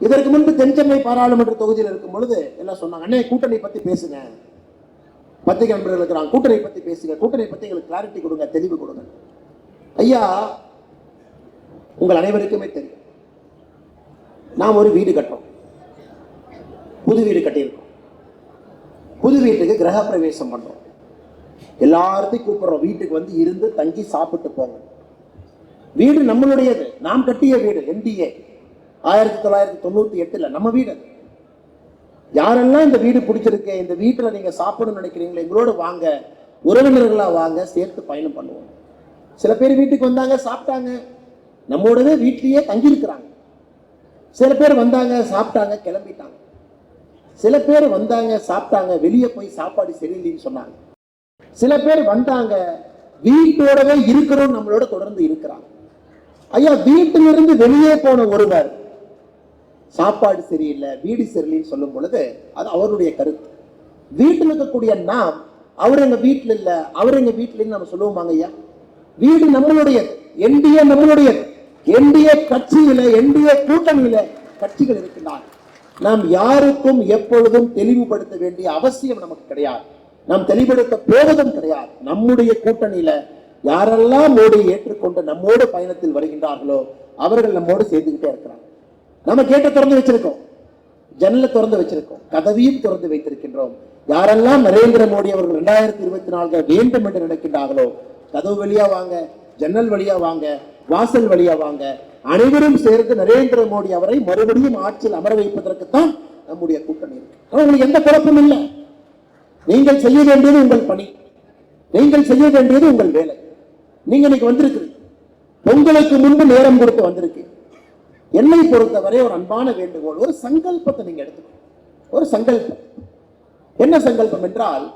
இதற்கு முன்பு தென்சென்னை பாராளுமன்ற தொகுதியில் இருக்கும் பொழுது எல்லாம் சொன்னாங்க அண்ணே கூட்டணி பத்தி பேசுங்க. பத்திரிகை நண்பர்கள் இருக்கிறாங்க கூட்டணி பத்தி பேசுங்க. கூட்டணி பத்தி எங்களுக்கு கிளாரிட்டி கொடுங்க தெளிவு கொடுங்க. ஐயா உங்கள் அனைவருக்குமே தெரியும். நாம் ஒரு வீடு கட்டுறோம். புது வீடு கட்டியிருக்கோம். புது வீட்டுக்கு கிரக பிரவேசம் பண்றோம். எல்லாத்தையும் கூப்பிடுறோம். வீட்டுக்கு வந்து இருந்து தங்கி சாப்பிட்டு போங்க. வீடு நம்மளுடையது. நாம் கட்டிய வீடு என்டிஏ. ஆயிரத்தி தொள்ளாயிரத்தி தொண்ணூத்தி எட்டில் நம்ம வீடு அது. யாரெல்லாம் இந்த வீடு பிடிச்சிருக்கு இந்த வீட்டில் நீங்கள் சாப்பிடணும்னு நினைக்கிறீங்களோ எங்களோட வாங்க உறவினர்களாக வாங்க சேர்த்து பயணம் பண்ணுவோம். சில பேர் வீட்டுக்கு வந்தாங்க சாப்பிட்டாங்க. நம்மோடவே வீட்லேயே தங்கி இருக்கிறாங்க சில பேர் வந்தாங்க சாப்பிட்டாங்க கிளம்பிட்டாங்க. சில பேர் வந்தாங்க சாப்பிட்டாங்க வெளியே போய் சாப்பாடு சரியில்லைன்னு சொன்னாங்க. சில பேர் வந்தாங்க வீட்டோடவே இருக்கிறோம் நம்மளோட தொடர்ந்து இருக்கிறாங்க. ஐயா வீட்டிலிருந்து வெளியே போன ஒருவர் சாப்பாடு சரியில்லை வீடு சரியில்லைன்னு சொல்லும் பொழுது அது அவருடைய கருத்து. வீட்டில் இருக்கக்கூடிய நாம் அவர் எங்க வீட்டில் இல்ல அவர் எங்க வீட்டிலன்னு நம்ம சொல்லுவோமாங்க ஐயா? வீடு நம்மளுடையது என்டிஏ நம்மளுடையது. என்டிஏ கட்சியில என்டிஏ கூட்டணியில கட்சிகள் இருக்கின்றன. நாம் யாருக்கும் எப்பொழுதும் தெளிவுபடுத்த வேண்டிய அவசியம் நமக்கு கிடையாது. நாம் தெளிவுபடுத்த போவதும் கிடையாது. நம்முடைய கூட்டணியில யாரெல்லாம் மோடியை ஏற்றுக்கொண்டு நம்மோடு பயணத்தில் வருகின்றார்களோ அவர்கள் நம்மோடு சேர்ந்துகிட்டே இருக்கிறாங்க நம்ம கேட்ட திறந்து வச்சிருக்கோம். ஜன்னலை திறந்து வச்சிருக்கோம். கதவையும் திறந்து வைத்திருக்கின்றோம். யாரெல்லாம் நரேந்திர மோடி அவர்கள் இரண்டாயிரத்தி இருபத்தி நான்கு வேண்டும் என்று நினைக்கின்றார்களோ கதவு வழியா வாங்க ஜன்னல் வழியா வாங்க வாசல் வழியா வாங்க அனைவரும் சேர்ந்து நரேந்திர மோடி அவரை மறுபடியும் ஆட்சியில் அமர வைப்பதற்குத்தான் நம்முடைய கூட்டணி இருக்கு. உங்களுக்கு எந்த குழப்பமும் இல்லை. நீங்கள் செய்ய வேண்டியது உங்கள் பணி. நீங்கள் செய்ய வேண்டியது உங்கள் வேலை. நீங்க இன்னைக்கு வந்திருக்கு உங்களுக்கு முன்பு நேரம் கொடுத்து வந்திருக்கு என்னை பொறுத்தவரை ஒரு அன்பான வேண்டுகோள் ஒரு சங்கல்பத்தை நீங்க எடுத்துக்கணும். ஒரு சங்கல்பம். என்ன சங்கல்பம் என்றால்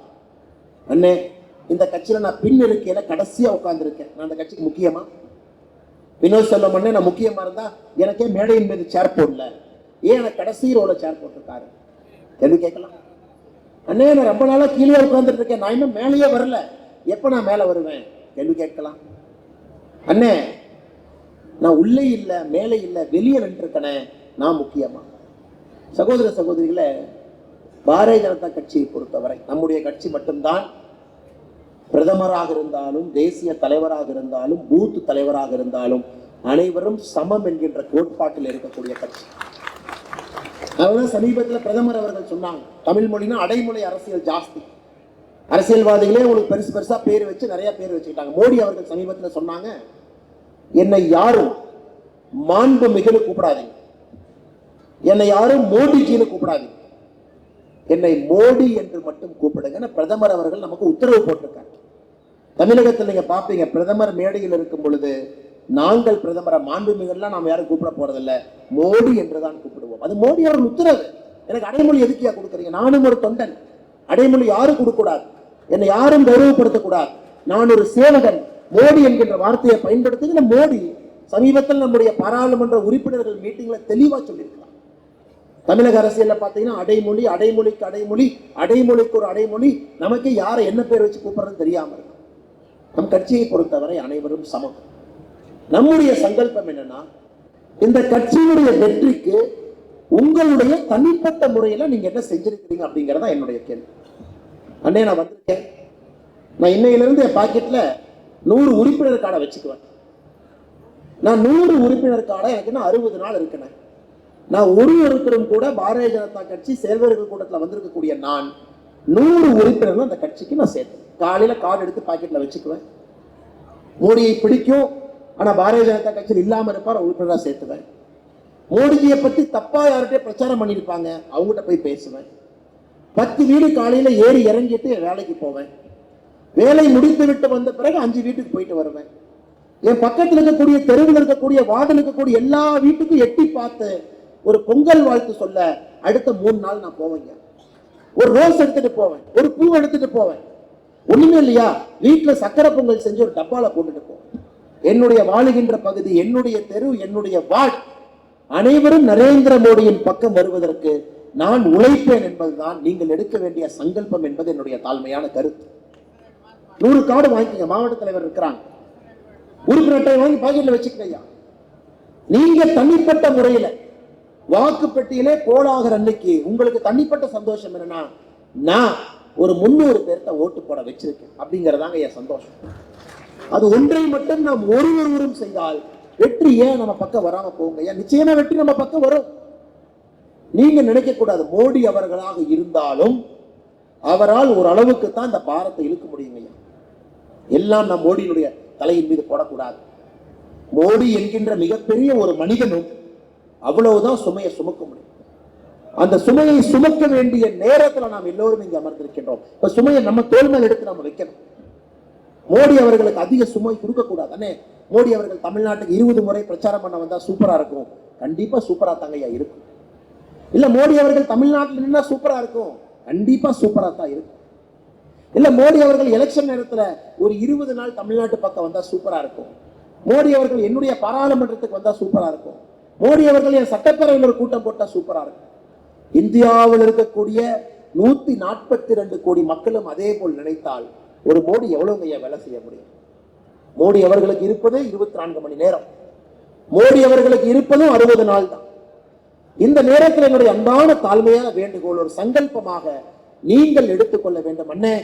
அண்ணே இந்த கட்சியில நான் பின் இருக்கையில கடைசியா உட்கார்ந்திருக்கேன். நான் அந்த கட்சிக்கு முக்கியமா? வினோத் செல்வம் அண்ணே நான் முக்கியமா இருந்தா எனக்கே மேடையின் மீது சேர் போடல. ஏன் எனக்கு கடைசி ரோல சேர் போட்டிருக்காரு? கேள்வி கேட்கலாம். அண்ணே நான் ரொம்ப நாளா கீழே உட்கார்ந்துட்டு இருக்கேன் நான் இன்னும் மேலேயே வரல. எப்ப நான் மேல வருவேன்? கேள்வி கேட்கலாம். அண்ணே நான் உள்ளே இல்லை மேலே இல்லை வெளியே நின்றுருக்கனே நான் முக்கியமா? சகோதர சகோதரிகளை பாரதிய ஜனதா கட்சியை பொறுத்தவரை நம்முடைய கட்சி மட்டும்தான் பிரதமராக இருந்தாலும் தேசிய தலைவராக இருந்தாலும் பூத்து தலைவராக இருந்தாலும் அனைவரும் சமம் என்கின்ற கோட்பாட்டில் இருக்கக்கூடிய கட்சி. அதனால சமீபத்தில் பிரதமர் அவர்கள் சொன்னாங்க தமிழ் மொழினா அடைமொழி அரசியல் ஜாஸ்தி. அரசியல்வாதிகளே உங்களுக்கு பெருசு பெருசா பேர் வச்சு நிறைய பேர் வச்சுக்கிட்டாங்க. மோடி அவர்கள் சமீபத்தில் சொன்னாங்க என்னை யாரும் மாண்பு மிகுன்னு கூப்பிடாதீங்க. என்னை யாரும் மோடிஜின்னு கூப்பிடாதீங்க. என்னை மோடி என்று மட்டும் கூப்பிடுங்க. பிரதமர் அவர்கள் நமக்கு உத்தரவு போட்டிருக்காங்க தமிழகத்தில் நீங்க பார்ப்பீங்க பிரதமர் மேடையில் இருக்கும் பொழுது நாங்கள் பிரதமரை மாண்புமிகள்லாம் நாம் யாரும் கூப்பிட போறதில்ல. மோடி என்றுதான் கூப்பிடுவோம். அது மோடி அவர்கள் உத்தரவு. எனக்கு அடைமொழி எதுக்கியா கொடுக்குறீங்க? நானும் ஒரு தொண்டன். அடைமொழி யாரும் கொடுக்கக்கூடாது. என்னை யாரும் கௌரவப்படுத்தக்கூடாது. நான் ஒரு சேவகன். மோடி என்கின்ற வார்த்தையை பயன்படுத்துகிற மோடி சமீபத்தில் நம்முடைய பாராளுமன்ற உறுப்பினர்கள் மீட்டிங்ல தெளிவா சொல்லியிருக்கிறார். தமிழக அரசியல்ல பாத்தீங்கன்னா அடைமொழி அடைமொழிக்கு அடைமொழி அடைமொழிக்கு ஒரு அடைமொழி நமக்கு யாரை என்ன பேர் வச்சு கூப்பிடுறதுன்னு தெரியாம இருக்கு. நம் கட்சியை பொறுத்தவரை அனைவரும் சமம். நம்முடைய சங்கல்பம் என்னன்னா இந்த கட்சியினுடைய வெற்றிக்கு உங்களுடைய தனிப்பட்ட முறையில நீங்க என்ன செஞ்சிருக்கிறீங்க அப்படிங்கறதா என்னுடைய கேள்வி. அண்ணே நான் வந்திருக்கேன். நான் இன்னையிலிருந்து என் பாக்கெட்ல நூறு உறுப்பினர் கார்டை வச்சுக்குவேன். நான் நூறு உறுப்பினர் கார்டை எனக்கு இன்னும் அறுபது நாள் இருக்கிறேன் நான் ஒரு ஒருத்தரும் கூட பாரதிய ஜனதா கட்சி செயல்வர்கள் கூட்டத்தில் வந்திருக்கக்கூடிய நான் நூறு உறுப்பினர்கள் அந்த கட்சிக்கு நான் சேர்த்தேன் காலையில் கார்டு எடுத்து பாக்கெட்டில் வச்சுக்குவேன். மோடியை பிடிக்கும். ஆனால் பாரதிய ஜனதா கட்சியில் இல்லாமல் இருப்பார் உறுப்பினராக சேர்த்துவேன். மோடிஜியை பற்றி தப்பாக யார்கிட்டயே பிரச்சாரம் பண்ணியிருப்பாங்க அவங்ககிட்ட போய் பேசுவேன். பத்து வீடு காலையில் ஏறி இறங்கிட்டு வேலைக்கு போவேன். வேலை முடித்து விட்டு வந்த பிறகு அஞ்சு வீட்டுக்கு போயிட்டு வருவேன். என் பக்கத்தில் இருக்கக்கூடிய தெருவில் இருக்கக்கூடிய வார்டில் இருக்கக்கூடிய எல்லா வீட்டுக்கும் எட்டி பார்த்து ஒரு பொங்கல் வாழ்த்து சொல்ல அடுத்த மூணு நாள் நான் போவேங்க. ஒரு ரோஸ் எடுத்துட்டு போவேன். ஒரு பூ எடுத்துட்டு போவேன். ஒண்ணுமே இல்லையா? வீட்டில் சக்கரை பொங்கல் செஞ்சு ஒரு டப்பால போட்டுட்டு போவேன். என்னுடைய வாழுகின்ற பகுதி என்னுடைய தெரு என்னுடைய வார்டு அனைவரும் நரேந்திர மோடியின் பக்கம் வருவதற்கு நான் உழைப்பேன் என்பதுதான் நீங்கள் எடுக்க வேண்டிய சங்கல்பம் என்பது என்னுடைய தாழ்மையான கருத்து. நூறு கார்டு வாங்கிக்கங்க மாவட்ட தலைவர் இருக்கிறாங்க. உறுப்பினர் அட்டை வாங்கி பாக்கெட்ல வச்சுக்கங்க ஐயா. நீங்க தனிப்பட்ட முறையில வாக்கு பெட்டியிலே போலாகிற அன்னைக்கு உங்களுக்கு தனிப்பட்ட சந்தோஷம் என்னன்னா நான் ஒரு முன்னூறு பேர்த்த ஓட்டு போட வச்சிருக்கேன். அப்படிங்கறதாங்க என் சந்தோஷம். அது ஒன்றை மட்டும் நாம் ஒருவரும் செய்தால் வெற்றி ஏன் நம்ம பக்கம் வராம போங்க ஏன் நிச்சயமா வெற்றி நம்ம பக்கம் வரும். நீங்க நினைக்க கூடாது மோடி அவர்களாக இருந்தாலும் அவரால் ஒரு அளவுக்கு தான் இந்த பாரத்தை இழுக்க முடியுங்க ஐயா. எல்லாம் நம் மோடியினுடைய தலையின் மீது போடக்கூடாது. மோடி என்கின்ற மிகப்பெரிய ஒரு மனிதனும் அவ்வளவுதான் சுமையை சுமக்க முடியும். அந்த சுமையை சுமக்க வேண்டிய நேரத்துல நாம் எல்லோரும் இங்கே அமர்ந்திருக்கின்றோம். இப்ப சுமையை நம்ம தோல் மேல் எடுத்து நம்ம வைக்கணும். மோடி அவர்களுக்கு அதிக சுமை கொடுக்கக்கூடாது. அண்ணே மோடி அவர்கள் தமிழ்நாட்டுக்கு இருபது முறை பிரச்சாரம் பண்ண வந்தா சூப்பரா இருக்கும். கண்டிப்பா சூப்பரா தங்கையா இருக்கும். இல்ல மோடி அவர்கள் தமிழ்நாட்டில் நின்னா சூப்பரா இருக்கும். கண்டிப்பா சூப்பரா தான் இருக்கும். இல்ல மோடி அவர்கள் எலெக்ஷன் நேரத்துல ஒரு இருபது நாள் தமிழ்நாட்டு பக்கம் வந்தா சூப்பரா இருக்கும். மோடி அவர்கள் என்னுடைய பாராளுமன்றத்துக்கு வந்தா சூப்பரா இருக்கும். மோடி அவர்கள் என் சட்டப்பேரவையில் ஒரு கூட்டம் போட்டா சூப்பரா இருக்கும். இந்தியாவில் இருக்கக்கூடிய நூத்தி நாற்பத்தி ரெண்டு கோடி மக்களும் அதே போல் நினைத்தால் ஒரு மோடி எவ்வளவு ஐயா வேலை செய்ய முடியும்? மோடி அவர்களுக்கு இருப்பது இருபத்தி நான்கு மணி நேரம். மோடி அவர்களுக்கு இருப்பதும் அறுபது நாள் தான் இந்த நேரத்தில் என்னுடைய அன்பான தாழ்மையான வேண்டுகோள் ஒரு சங்கல்பமாக நீங்கள் எடுத்துக்கொள்ள வேண்டும். அண்ணே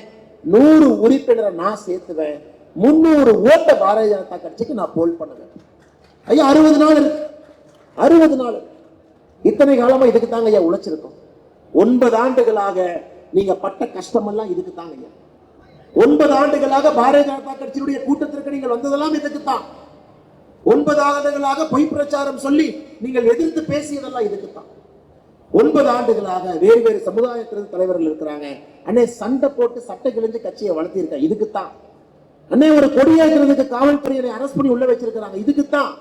நூறு உறுப்பினரை நான் சேர்த்துவேன். முன்னூறு ஓட்ட பாரதிய ஜனதா கட்சிக்கு நான் போல் பண்ணுவேன். ஐயா அறுபது நாள் இருக்கு. அறுபது நாள். இத்தனை காலமா இதுக்கு தாங்க ஐயா உழைச்சிருக்கோம். ஒன்பது ஆண்டுகளாக நீங்க பட்ட கஷ்டமெல்லாம் இதுக்கு தாங்க ஐயா. ஒன்பது ஆண்டுகளாக பாரதிய ஜனதா கட்சியினுடைய கூட்டத்திற்கு நீங்கள் வந்ததெல்லாம் இதுக்கு தான். ஒன்பது ஆண்டுகளாக பொய் பிரச்சாரம் சொல்லி நீங்கள் எதிர்த்து பேசியதெல்லாம் இதுக்கு தான். ஒன்பது ஆண்டுகளாக வேறு வேறு சமுதாயத்திலிருந்து தலைவர்கள் இருக்கிறாங்க. அண்ணே சண்டை போட்டு சட்டை கிழிஞ்சு கட்சியை வளர்த்திருக்க இதுக்குத்தான். அண்ணே ஒரு கொடியேற்றுறதுக்கு காவல்துறையினை அரெஸ்ட் பண்ணி உள்ள வச்சிருக்கிறாங்க. இதுக்குத்தான்.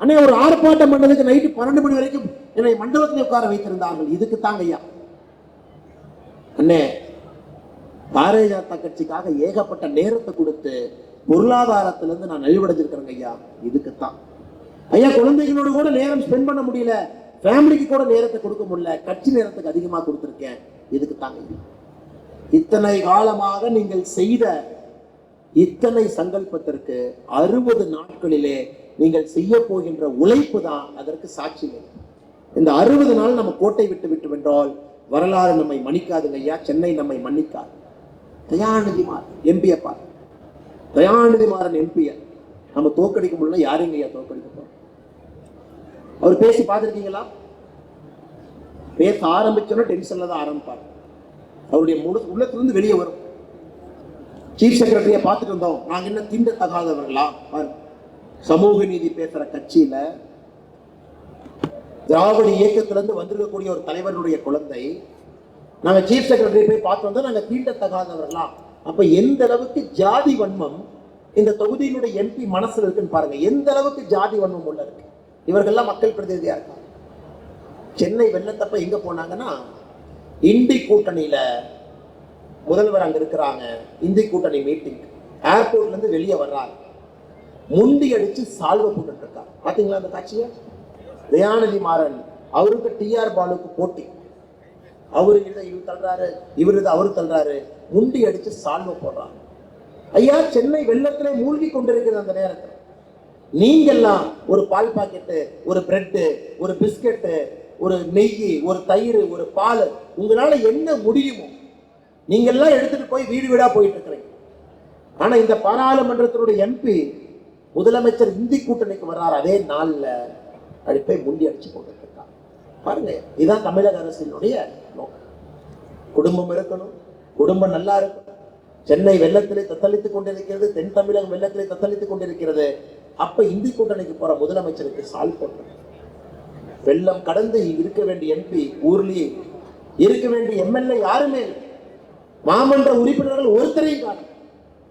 அண்ணே ஒரு ஆர்ப்பாட்டம் பண்ணதுக்கு நைட்டு பன்னெண்டு மணி வரைக்கும் என்னை மண்டபத்தில் உட்கார வைத்திருந்தார்கள். இதுக்குத்தான் ஐயா. அண்ணே பாரதிய ஜனதா கட்சிக்காக ஏகப்பட்ட நேரத்தை கொடுத்து பொருளாதாரத்திலிருந்து நான் நலிவடைஞ்சிருக்கிறேங்க ஐயா. இதுக்குத்தான். ஐயா குழந்தைகளோடு கூட நேரம் ஸ்பெண்ட் பண்ண முடியல. ஃபேமிலிக்கு கூட நேரத்தை கொடுக்க முடியல. கட்சி நேரத்துக்கு அதிகமாக கொடுத்துருக்கேன். இதுக்கு தாங்க இத்தனை காலமாக நீங்கள் செய்த இத்தனை சங்கல்பத்திற்கு அறுபது நாட்களிலே நீங்கள் செய்ய போகின்ற உழைப்பு தான் அதற்கு சாட்சி இந்த அறுபது நாள் நம்ம கோட்டை விட்டு விட்டு வென்றால் வரலாறு நம்மை மன்னிக்காதுங்க ஐயா. சென்னை நம்மை மன்னிக்காது. தயாநிதி மாறன் எம்பியை பாரு தயாநிதி மாறன் எம்பியை. நம்ம தோக்கடிக்க முடியல யாருங்க ஐயா தோக்கடிக்க போறோம் அவர் பேசி பார்த்துருக்கீங்களா? பேச ஆரம்பிச்சோன்னா டென்ஷன்ல தான் ஆரம்பிப்பார். அவருடைய முழு உள்ளத்திலிருந்து வெளியே வரும். சீஃப் செக்ரட்டரியை பார்த்துட்டு இருந்தோம் நாங்க என்ன தீண்டத்தகாதவர்களா? பாரு சமூக நீதி பேசுற கட்சியில திராவிட இயக்கத்திலிருந்து வந்திருக்கக்கூடிய ஒரு தலைவருடைய குழந்தை நாங்க சீஃப் செக்ரட்டரி போய் பார்த்து வந்தோம். நாங்க தீண்டத்தகாதவர்களா? அப்போ எந்த அளவுக்கு ஜாதி வன்மம் இந்த தொகுதியினுடைய எம்பி மனசுல இருக்குன்னு பாருங்க. எந்த அளவுக்கு ஜாதி வன்மம் உள்ள இருக்கு? இவர்கள்லாம் மக்கள் பிரதிநிதியாக இருக்காங்க. சென்னை வெள்ளத்தப்ப எங்க போனாங்கன்னா இந்தி கூட்டணியில முதல்வர் அங்க இருக்கிறாங்க. இந்தி கூட்டணி மீட்டிங் ஏர்போர்ட்ல இருந்து வெளியே வர்றாங்க. முண்டி அடிச்சு சால்வை போட்டுட்டு இருக்காங்க. பாத்தீங்களா அந்த காட்சியை? தயாநிதி மாறன் அவருக்கு டிஆர் பாலுக்கு போட்டி. அவரு இதை இவர் தள்ளுறாரு இவர் இதை அவரு தள்ளுறாரு. முண்டி அடிச்சு சால்வை போடுறாங்க. ஐயா சென்னை வெள்ளத்திலே மூழ்கி கொண்டிருக்கிறது அந்த நேரத்தில். நீங்கெல்லாம் ஒரு பால் பாக்கெட்டு ஒரு பிரெட்டு ஒரு பிஸ்கெட்டு ஒரு நெய் ஒரு தயிர் ஒரு பால் உங்களால என்ன முடியுமோ நீங்கெல்லாம் எடுத்துட்டு போய் வீடு வீடா போயிட்டு இருக்கிறீங்க ஆனா இந்த பாராளுமன்றத்தினுடைய எம்பி முதலமைச்சர் இந்தி கூட்டணிக்கு வர்றார் அதே நாள்ல அப்படி போய் முண்டி அடிச்சு போட்டுட்டு இருக்காங்க பாருங்க இதுதான் தமிழக அரசினுடைய நோக்கம். குடும்பம் இருக்கணும் குடும்பம் நல்லா இருக்கணும். சென்னை வெள்ளத்திலே தத்தளித்துக் கொண்டிருக்கிறது தென் தமிழகம் வெள்ளத்திலே தத்தளித்துக் கொண்டிருக்கிறது. அப்ப இந்தி கூட்டணிக்கு போற முதலமைச்சருக்கு சால் போட்டது. வெள்ளம் கடந்து இருக்க வேண்டிய எம்பி ஊர்லயே இருக்க வேண்டிய எம்எல்ஏ யாருமே இல்லை. மாமன்ற உறுப்பினர்கள் ஒருத்தரையும் காணும்.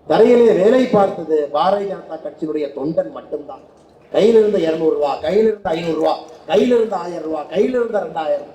தரையிலே வேலை பார்த்தது பாரதிய ஜனதா கட்சியினுடைய தொண்டன் மட்டும்தான். கையில இருந்த இருநூறு ரூபா கையில இருந்த ஐநூறு ரூபா கையில இருந்த ஆயிரம் ரூபா கையில இருந்த ரெண்டாயிரம்.